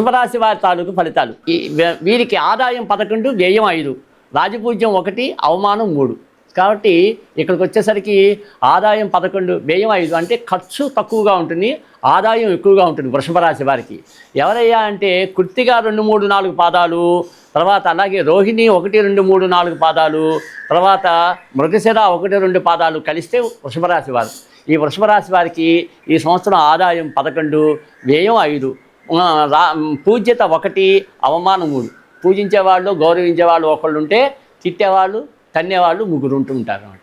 వృషభరాశి వారి తాలూకు ఫలితాలు. ఈ వీరికి ఆదాయం పదకొండు వ్యయం ఐదు. రాజపూజ్యం ఒకటి అవమానం మూడు. కాబట్టి ఇక్కడికి వచ్చేసరికి ఆదాయం పదకొండు వ్యయం ఐదు అంటే ఖర్చు తక్కువగా ఉంటుంది ఆదాయం ఎక్కువగా ఉంటుంది వృషభ రాశి వారికి. ఎవరయ్యా అంటే కృత్తిగా రెండు మూడు నాలుగు పాదాలు తర్వాత అలాగే రోహిణి ఒకటి రెండు మూడు నాలుగు పాదాలు తర్వాత మృగశిర ఒకటి రెండు పాదాలు కలిస్తే వృషభ రాశి వారు. ఈ వృషభ రాశి వారికి ఈ సంవత్సరం ఆదాయం పదకొండు వ్యయం ఐదు. రా పూజ్యత ఒకటి అవమానం మూడు. పూజించేవాళ్ళు గౌరవించేవాళ్ళు ఒకళ్ళు ఉంటే తిట్టేవాళ్ళు తన్నేవాళ్ళు ముగ్గురు ఉంటుంటారు అన్నమాట.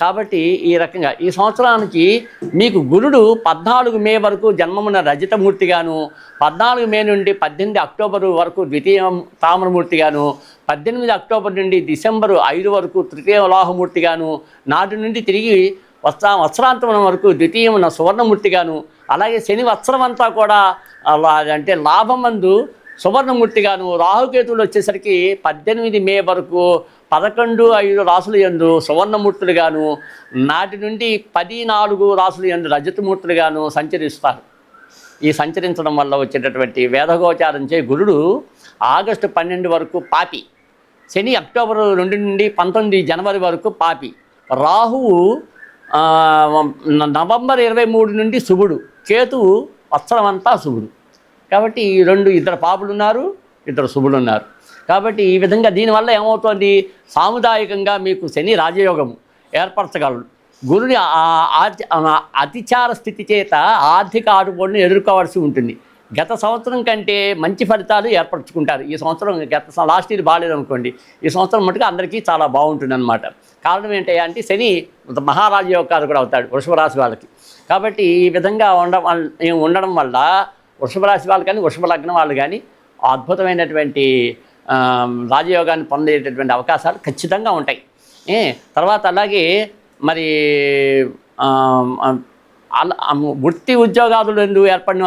కాబట్టి ఈ రకంగా ఈ సంవత్సరానికి మీకు గురుడు పద్నాలుగు మే వరకు జన్మమున రజతమూర్తిగాను పద్నాలుగు మే నుండి పద్దెనిమిది అక్టోబర్ వరకు ద్వితీయ తామరమూర్తిగాను పద్దెనిమిది అక్టోబర్ నుండి డిసెంబరు ఐదు వరకు తృతీయ వలాహమూర్తిగాను నాటి నుండి తిరిగి వస్త్ర వస్త్రాంతమం వరకు ద్వితీయమున సువర్ణమూర్తిగాను అలాగే శని వత్సరం అంతా కూడా అంటే లాభమందు సువర్ణమూర్తిగాను రాహుకేతువులు వచ్చేసరికి పద్దెనిమిది మే వరకు పదకొండు ఐదు రాసులు యందు సువర్ణమూర్తులుగాను నాటి నుండి పది నాలుగు రాసులు ఎందు రజతమూర్తులుగాను సంచరిస్తారు. ఈ సంచరించడం వల్ల వచ్చేటటువంటి వేదగోచారంచే గురుడు ఆగస్టు పన్నెండు వరకు పాపి. శని అక్టోబర్ రెండు నుండి పంతొమ్మిది జనవరి వరకు పాపి. రాహువు నవంబర్ ఇరవై మూడు నుండి శుభుడు. కేతువు వస్త్రమంతా శుభుడు. కాబట్టి ఈ రెండు ఇద్దరు పాపులు ఉన్నారు ఇద్దరు శుభులు ఉన్నారు. కాబట్టి ఈ విధంగా దీనివల్ల ఏమవుతోంది? సాముదాయకంగా మీకు శని రాజయోగము ఏర్పరచగలరు గురుని అతిచార స్థితి చేత ఆర్థిక ఆటుపోటును ఎదుర్కోవాల్సి ఉంటుంది. గత సంవత్సరం కంటే మంచి ఫలితాలు ఏర్పరచుకుంటారు. ఈ సంవత్సరం గత లాస్ట్ ఇయర్ బాగాలేదు అనుకోండి ఈ సంవత్సరం మటుకు అందరికీ చాలా బాగుంటుంది అనమాట కారణం ఏంటంటే అంటే శని మహారాజ యోగాలు కూడా అవుతాడు వృషభ రాశి వాళ్ళకి. కాబట్టి ఈ విధంగా ఉండడం ఉండడం వల్ల వృషభ రాశి వాళ్ళు కానీ వృషభ లగ్నం వాళ్ళు కానీ అద్భుతమైనటువంటి రాజయోగాన్ని పొందేటటువంటి అవకాశాలు ఖచ్చితంగా ఉంటాయి. తర్వాత అలాగే మరి వృత్తి ఉద్యోగాదులు రెండు ఏర్పడిన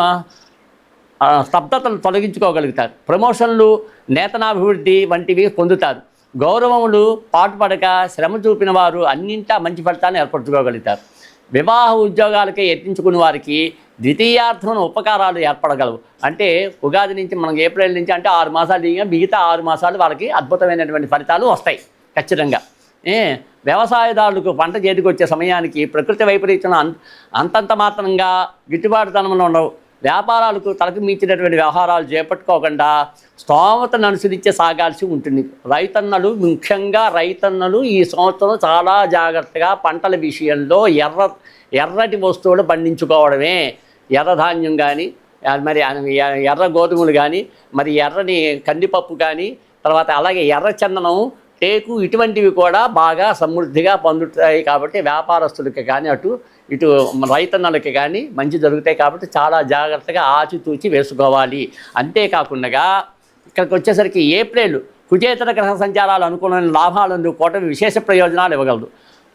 ఆ, స్తబ్దతలు తొలగించుకోగలుగుతారు. ప్రమోషన్లు నేతనాభివృద్ధి వంటివి పొందుతారు. గౌరవములు పాటుపడక శ్రమ చూపిన వారు అన్నింటా మంచి ఫలితాన్ని ఏర్పరచుకోగలుగుతారు. వివాహ ఉద్యోగాలకే యత్నించుకున్న వారికి ద్వితీయార్థమైన ఉపకారాలు ఏర్పడగలవు. అంటే ఉగాది నుంచి మనకి ఏప్రిల్ నుంచి అంటే ఆరు మాసాలు దిగిన మిగతా ఆరు మాసాలు వాళ్ళకి అద్భుతమైనటువంటి ఫలితాలు వస్తాయి ఖచ్చితంగా. ఏ వ్యవసాయదారులకు పంట చేతికి వచ్చే సమయానికి ప్రకృతి వైపరీత్యం అంతంత మాత్రంగా గిట్టుబాటుతనంలో ఉండవు. వ్యాపారాలకు తలకు మించినటువంటి వ్యవహారాలు చేపట్టుకోకుండా స్తోమతను అనుసరించే సాగాల్సి ఉంటుంది. రైతన్నలు ముఖ్యంగా రైతన్నలు ఈ సంవత్సరం చాలా జాగ్రత్తగా పంటల విషయంలో ఎర్ర ఎర్రటి వస్తువులు పండించుకోవడమే. ఎర్రధాన్యం కానీ మరి ఎర్ర గోధుమలు కానీ మరి ఎర్రని కందిపప్పు కానీ తర్వాత అలాగే ఎర్ర చందనం టేకు ఇటువంటివి కూడా బాగా సమృద్ధిగా పొందుతాయి కాబట్టి వ్యాపారస్తులకి కానీ అటు ఇటు రైతన్నలకి కానీ మంచి జరుగుతాయి కాబట్టి చాలా జాగ్రత్తగా ఆచితూచి వేసుకోవాలి. అంతేకాకుండా ఇక్కడికి వచ్చేసరికి ఏప్రిల్ కుచేతర గ్రహ సంచారాలు అనుకున్న లాభాలు అందుకోవటం విశేష ప్రయోజనాలు ఇవ్వగలదు.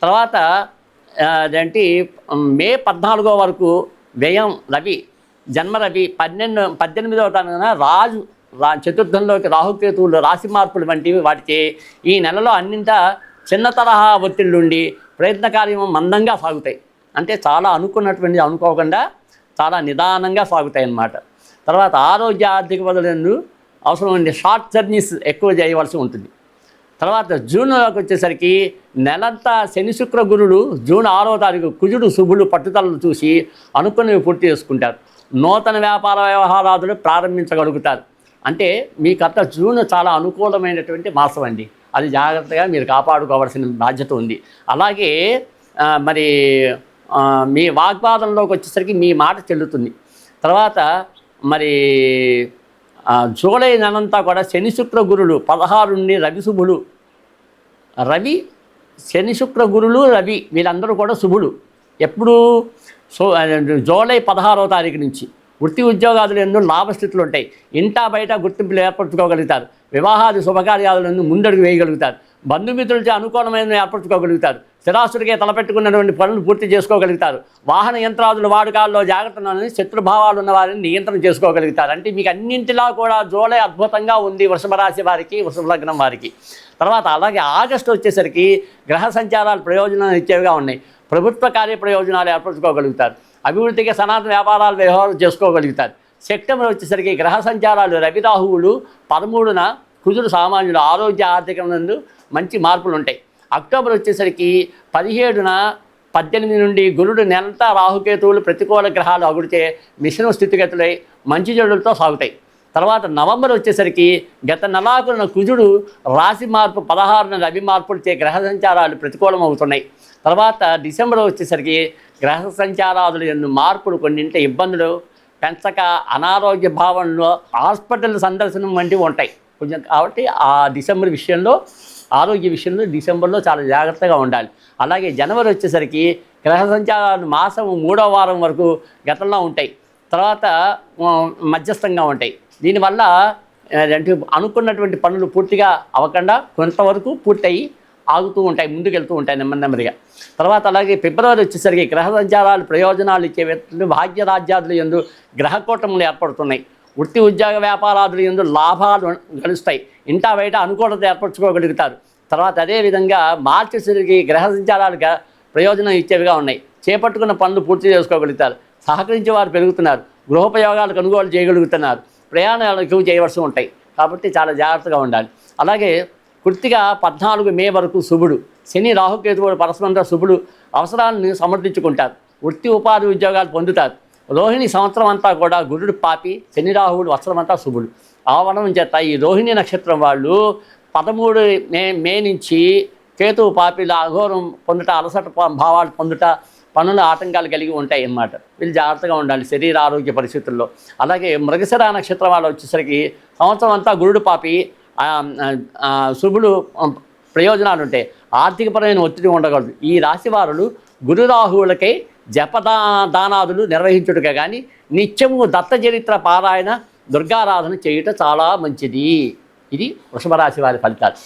తర్వాత అదేంటి మే పద్నాలుగో వరకు వ్యయం రవి జన్మ రవి పన్నెండు పద్దెనిమిదవ తారీఖున రాజు రా చతుర్థంలోకి రాహుకేతువులు రాశి మార్పులు వంటివి వాటికి ఈ నెలలో అన్నింటా చిన్న తరహా ఒత్తిళ్ళు ఉండి ప్రయత్న కార్యం మందంగా సాగుతాయి. అంటే చాలా అనుకున్నటువంటి అనుకోకుండా చాలా నిదానంగా సాగుతాయి అన్నమాట తర్వాత ఆరోగ్య ఆర్థిక బదులందు అవసరమైన షార్ట్ జర్నీస్ ఎక్కువ చేయవలసి ఉంటుంది. తర్వాత జూన్లోకి వచ్చేసరికి నెలంతా శని శుక్ర గురుడు జూన్ ఆరో తారీఖు కుజుడు శుభుడు పట్టుదలను చూసి అనుకున్నవి పూర్తి చేసుకుంటారు. నూతన వ్యాపార వ్యవహారాదులు ప్రారంభించగలుగుతారు. అంటే మీకంతా జూన్ చాలా అనుకూలమైనటువంటి మాసం అండి. అది జాగ్రత్తగా మీరు కాపాడుకోవాల్సిన బాధ్యత ఉంది. అలాగే మరి మీ వాగ్వాదంలోకి వచ్చేసరికి మీ మాట చెల్లుతుంది. తర్వాత మరి జూలై నెలంతా కూడా శని శుక్ర గురులు పదహారు నుండి రవి శుభులు. రవి శని శుక్ర గురులు రవి వీళ్ళందరూ కూడా శుభులు. ఎప్పుడు సో జూలై పదహారవ తారీఖు నుంచి వృత్తి ఉద్యోగాదులు ఎన్నో లాభస్థితులు ఉంటాయి. ఇంటా బయట గుర్తింపులు ఏర్పరచుకోగలుగుతారు. వివాహాది శుభకార్యాలను ముందడుగు వేయగలుగుతారు. బంధుమిత్రులచే అనుకూలమైన ఏర్పరచుకోగలుగుతారు స్థిరాస్తుడికే తలపెట్టుకున్నటువంటి పనులు పూర్తి చేసుకోగలుగుతారు. వాహన యంత్రాదుల వాడుకాల్లో జాగ్రత్తలని శత్రుభావాలు ఉన్న వారిని నియంత్రణ చేసుకోగలుగుతారు. అంటే మీకు అన్నింటిలా కూడా జూలై అద్భుతంగా ఉంది వృషభ రాశి వారికి వృషభ లగ్నం వారికి. తర్వాత అలాగే ఆగస్టు వచ్చేసరికి గ్రహ సంచారాలు ప్రయోజనాలు ఇచ్చేవిగా ఉన్నాయి. ప్రభుత్వ కార్య ప్రయోజనాలు ఏర్పరచుకోగలుగుతారు. అభివృద్ధికి సనాతన వ్యాపారాలు వ్యవహారం చేసుకోగలుగుతారు. సెప్టెంబర్ వచ్చేసరికి గ్రహ సంచారాలు రవిరాహువులు పదమూడున కుజుడు సామాన్యులు ఆరోగ్య ఆర్థిక నందు మంచి మార్పులు ఉంటాయి అక్టోబర్ వచ్చేసరికి పదిహేడున పద్దెనిమిది నుండి గురుడు నెలంతా రాహుకేతువులు ప్రతికూల గ్రహాలు అగుడితే మిశ్రమ స్థితిగతులై మంచి జడులతో సాగుతాయి. తర్వాత నవంబర్ వచ్చేసరికి గత నెలాకున్న కుజుడు రాశి మార్పు పదహారున రవి మార్పులచే గ్రహ సంచారాలు ప్రతికూలం అవుతున్నాయి తర్వాత డిసెంబర్ వచ్చేసరికి గ్రహ సంచారాదులు ఎన్ను మార్పులు కొన్నింటి ఇబ్బందులు పెంచక అనారోగ్య భావనలో హాస్పిటల్ సందర్శనం వంటివి ఉంటాయి. కొంచెం కాబట్టి ఆ డిసెంబర్ విషయంలో ఆరోగ్య విషయంలో డిసెంబర్లో చాలా జాగ్రత్తగా ఉండాలి. అలాగే జనవరి వచ్చేసరికి గ్రహ సంచారాలు మాసం మూడో వారం వరకు గతంలో ఉంటాయి. తర్వాత మధ్యస్థంగా ఉంటాయి. దీనివల్ల అంటే అనుకున్నటువంటి పనులు పూర్తిగా అవ్వకుండా కొంతవరకు పూర్తయి ఆగుతూ ఉంటాయి ముందుకెళ్తూ ఉంటాయి నెమ్మది నెమ్మదిగా. తర్వాత అలాగే ఫిబ్రవరి వచ్చేసరికి గ్రహ సంచారాలు ప్రయోజనాలు ఇచ్చే వ్యక్తులు భాగ్య రాజ్యాదులు ఎందు గ్రహకూటములు ఏర్పడుతున్నాయి. వృత్తి ఉద్యోగ వ్యాపారాదులు ఎందు లాభాలు గడుస్తాయి ఇంటా బయట అనుకూలత ఏర్పరచుకోగలుగుతారు. తర్వాత అదేవిధంగా మార్చేసరికి గ్రహ సంచారాలు ప్రయోజనం ఇచ్చేవిగా ఉన్నాయి. చేపట్టుకున్న పనులు పూర్తి చేసుకోగలుగుతారు. సహకరించే వారు పెరుగుతున్నారు. గృహోపయోగాలు కొనుగోలు చేయగలుగుతున్నారు. ప్రయాణాలు ఎక్కువ చేయవలసి ఉంటాయి. కాబట్టి చాలా జాగ్రత్తగా ఉండాలి. అలాగే కృతిగా పద్నాలుగు మే వరకు శుభుడు. శని రాహుకేతువుడు పరస్పరంగా శుభుడు అవసరాలను సమర్థించుకుంటారు. వృత్తి ఉపాధి ఉద్యోగాలు పొందుతారు. రోహిణి సంవత్సరం అంతా కూడా గురుడు పాపి శని రాహువుడు వస్త్రం అంతా శుభుడు ఆవరణం చేత ఈ రోహిణి నక్షత్రం వాళ్ళు పదమూడు మే మే నుంచి కేతువు పాపిల అఘోరం పొందుట అలసట భావాలు పొందుట పనుల ఆటంకాలు కలిగి ఉంటాయి అన్నమాట. వీళ్ళు జాగ్రత్తగా ఉండాలి శరీర ఆరోగ్య పరిస్థితుల్లో. అలాగే మృగశిర నక్షత్రం వాళ్ళు వచ్చేసరికి సంవత్సరం అంతా గురుడు పాపి శుభుడు ప్రయోజనాలు ఉంటాయి. ఆర్థికపరమైన ఒత్తిడి ఉండకూడదు. ఈ రాశి వారులు గురురాహువులకై జపదా దానాదులు నిర్వహించుటగా కానీ నిత్యము దత్త చరిత్ర పారాయణ దుర్గారాధన చేయుట చాలా మంచిది. ఇది వృషభ రాశి వారి ఫలితాలు.